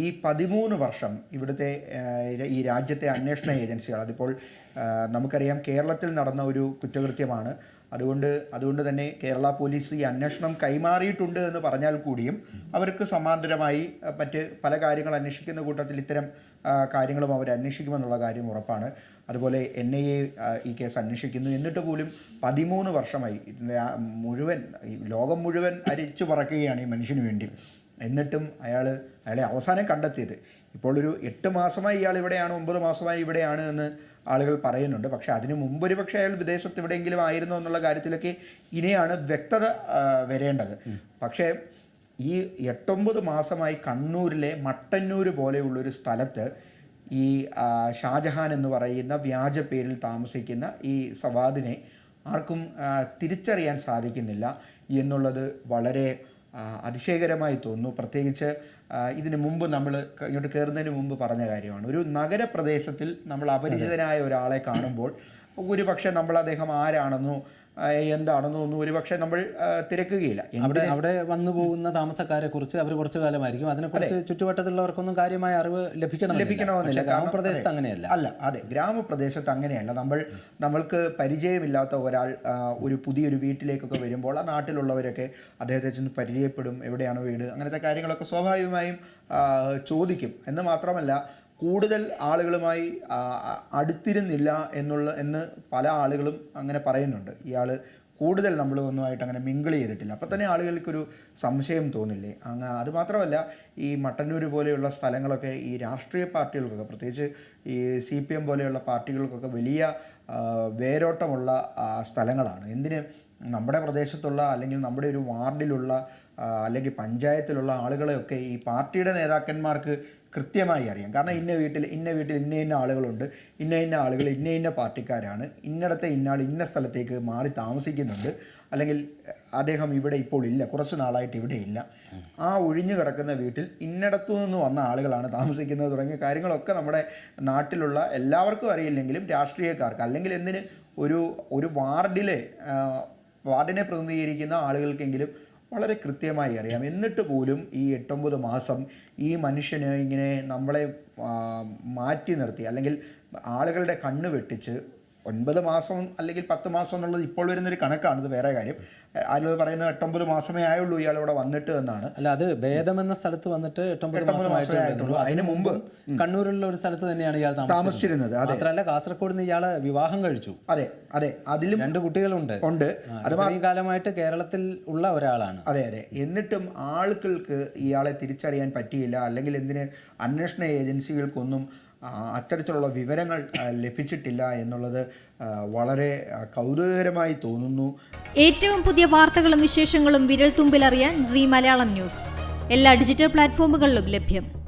ഈ പതിമൂന്ന് വർഷം ഇവിടുത്തെ ഈ രാജ്യത്തെ അന്വേഷണ ഏജൻസികൾ അതിപ്പോൾ നമുക്കറിയാം കേരളത്തിൽ നടന്ന ഒരു കുറ്റകൃത്യമാണ്. അതുകൊണ്ട് അതുകൊണ്ട് തന്നെ കേരള പോലീസ് ഈ അന്വേഷണം കൈമാറിയിട്ടുണ്ട് എന്ന് പറഞ്ഞാൽ കൂടിയും അവർക്ക് സമാന്തരമായി മറ്റ് പല കാര്യങ്ങൾ അന്വേഷിക്കുന്ന കൂട്ടത്തിൽ ഇത്തരം കാര്യങ്ങളും അവർ അന്വേഷിക്കുമെന്നുള്ള കാര്യം ഉറപ്പാണ്. അതുപോലെ എൻ ഐ എ ഈ കേസ് അന്വേഷിക്കുന്നു. എന്നിട്ട് പോലും പതിമൂന്ന് വർഷമായി മുഴുവൻ ലോകം മുഴുവൻ അരിച്ചു പറക്കുകയാണ് ഈ മനുഷ്യന് വേണ്ടി. എന്നിട്ടും അയാൾ അയാളെ അവസാനം കണ്ടെത്തിയത്. ഇപ്പോൾ ഒരു എട്ട് മാസമായി ഇയാൾ ഇവിടെയാണ് ഒമ്പത് മാസമായി ഇവിടെയാണ് എന്ന് ആളുകൾ പറയുന്നുണ്ട്. പക്ഷേ അതിനു മുമ്പ് ഒരു പക്ഷേ അയാൾ വിദേശത്ത് എവിടെയെങ്കിലും ആയിരുന്നു എന്നുള്ള കാര്യത്തിലൊക്കെ ഇനിയാണ് വ്യക്തത വരേണ്ടത്. പക്ഷേ ഈ എട്ടൊമ്പത് മാസമായി കണ്ണൂരിലെ മട്ടന്നൂർ പോലെയുള്ളൊരു സ്ഥലത്ത് ഈ ഷാജഹാൻ എന്ന് പറയുന്ന വ്യാജ പേരിൽ താമസിക്കുന്ന ഈ സവാദിനെ ആർക്കും തിരിച്ചറിയാൻ സാധിക്കുന്നില്ല എന്നുള്ളത് വളരെ അതിശയകരമായി തോന്നുന്നു. പ്രത്യേകിച്ച് ഇതിനു മുമ്പ് നമ്മൾ ഇങ്ങോട്ട് കയറുന്നതിന് മുമ്പ് പറഞ്ഞ കാര്യമാണ്. ഒരു നഗരപ്രദേശത്തിൽ നമ്മൾ അപരിചിതനായ ഒരാളെ കാണുമ്പോൾ ഒരു പക്ഷേ നമ്മൾ അദ്ദേഹം ആരാണെന്നോ എന്താണെന്നോ ഒന്നും ഒരു പക്ഷേ നമ്മൾ തിരക്കുകയില്ല. അവിടെ അവിടെ വന്നു പോകുന്ന താമസക്കാരെ കുറിച്ച് അവർ കുറച്ചു കാലമായിരിക്കും. അതിനെക്കുറിച്ച് ചുറ്റുവട്ടത്തുള്ളവർക്കൊന്നും കാര്യമായ അറിവ് ലഭിക്കണം ലഭിക്കണമെന്നില്ല. ഗ്രാമപ്രദേശത്ത് അങ്ങനെയല്ല. അല്ല അതെ. ഗ്രാമപ്രദേശത്ത് അങ്ങനെയല്ല. നമ്മൾ നമ്മൾക്ക് പരിചയമില്ലാത്ത ഒരാൾ ഒരു പുതിയൊരു വീട്ടിലേക്കൊക്കെ വരുമ്പോൾ ആ നാട്ടിലുള്ളവരൊക്കെ അദ്ദേഹത്തെ ചെന്ന് പരിചയപ്പെടും. എവിടെയാണ് വീട്? അങ്ങനത്തെ കാര്യങ്ങളൊക്കെ സ്വാഭാവികമായും ചോദിക്കും. എന്ന് മാത്രമല്ല കൂടുതൽ ആളുകളുമായി അടുത്തിരുന്നില്ല എന്നുള്ള എന്ന് പല ആളുകളും അങ്ങനെ പറയുന്നുണ്ട്. ഇയാൾ കൂടുതൽ നമ്മൾ ഒന്നുമായിട്ട് അങ്ങനെ മിങ്കിൾ ചെയ്തിട്ടില്ല. അപ്പം തന്നെ ആളുകൾക്കൊരു സംശയം തോന്നില്ലേ? അങ്ങ് അതുമാത്രമല്ല ഈ മട്ടന്നൂർ പോലെയുള്ള സ്ഥലങ്ങളൊക്കെ ഈ രാഷ്ട്രീയ പാർട്ടികൾക്കൊക്കെ പ്രത്യേകിച്ച് ഈ സി പി എം പോലെയുള്ള പാർട്ടികൾക്കൊക്കെ വലിയ വേരോട്ടമുള്ള സ്ഥലങ്ങളാണ്. എന്തിന്? നമ്മുടെ പ്രദേശത്തുള്ള അല്ലെങ്കിൽ നമ്മുടെ ഒരു വാർഡിലുള്ള അല്ലെങ്കിൽ പഞ്ചായത്തിലുള്ള ആളുകളെയൊക്കെ ഈ പാർട്ടിയുടെ നേതാക്കന്മാർക്ക് കൃത്യമായി അറിയാം. കാരണം ഇന്ന വീട്ടിൽ ഇന്ന വീട്ടിൽ ഇന്ന ഇന്ന ആളുകളുണ്ട് ഇന്ന ഇന്ന ആളുകൾ ഇന്ന ഇന്ന പാർട്ടിക്കാരാണ് ഇന്നിടത്തെ ഇന്നാൾ ഇന്ന സ്ഥലത്തേക്ക് മാറി താമസിക്കുന്നുണ്ട് അല്ലെങ്കിൽ അദ്ദേഹം ഇവിടെ ഇപ്പോൾ ഇല്ല കുറച്ച് നാളായിട്ട് ഇവിടെ ഇല്ല. ആ ഒഴിഞ്ഞു കിടക്കുന്ന വീട്ടിൽ ഇന്നിടത്തു നിന്ന് വന്ന ആളുകളാണ് താമസിക്കുന്നത് തുടങ്ങിയ കാര്യങ്ങളൊക്കെ നമ്മുടെ നാട്ടിലുള്ള എല്ലാവർക്കും അറിയില്ലെങ്കിലും രാഷ്ട്രീയക്കാർക്ക് അല്ലെങ്കിൽ എന്തിന് ഒരു ഒരു വാർഡിലെ വാർഡിനെ പ്രതിനിധീകരിക്കുന്ന ആളുകൾക്കെങ്കിലും വളരെ കൃത്യമായി അറിയാം. എന്നിട്ട് പോലും ഈ എട്ടൊമ്പത് മാസം ഈ മനുഷ്യന് ഇങ്ങനെ നമ്മളെ മാറ്റി നിർത്തി. അല്ലെങ്കിൽ ആളുകളുടെ കണ്ണ് വെട്ടിച്ച് ഒൻപത് മാസം അല്ലെങ്കിൽ പത്ത് മാസം എന്നുള്ളത് ഇപ്പോൾ വരുന്നൊരു കണക്കാണ് ഇത് വേറെ കാര്യം. അതിൽ പറയുന്നത് എട്ടൊമ്പത് മാസമേ ആയുള്ളൂ ഇയാൾ ഇവിടെ വന്നിട്ട് എന്നാണ്. അല്ല അത് ഭേദം എന്ന സ്ഥലത്ത് വന്നിട്ട് എട്ടൊമ്പത് മാസമേ ആയിട്ടുള്ളൂ. അതിന് മുമ്പ് കണ്ണൂരിലുള്ള ഒരു സ്ഥലത്ത് തന്നെയാണ് ഇയാൾ താമസിച്ചിരുന്നത്. മാത്രമല്ല കാസർഗോഡ് നിന്ന് ഇയാളെ വിവാഹം കഴിച്ചു. അതെ അതെ. അതിലും രണ്ട് കുട്ടികളുണ്ട്. ഉണ്ട്. അത് ഈ കാലമായിട്ട് കേരളത്തിൽ ഉള്ള ഒരാളാണ്. അതെ അതെ. എന്നിട്ടും ആളുകൾക്ക് ഇയാളെ തിരിച്ചറിയാൻ പറ്റിയില്ല. അല്ലെങ്കിൽ എന്തിന് അന്വേഷണ ഏജൻസികൾക്കൊന്നും അത്തരത്തിലുള്ള വിവരങ്ങൾ ലഭിച്ചിട്ടില്ല എന്നുള്ളത് വളരെ കൗതുകകരമായി തോന്നുന്നു. ഏറ്റവും പുതിയ വാർത്തകളും വിശേഷങ്ങളും വിരൽ തുമ്പിലറിയാൻ സി മലയാളം ന്യൂസ്. എല്ലാ ഡിജിറ്റൽ പ്ലാറ്റ്ഫോമുകളിലും ലഭ്യം.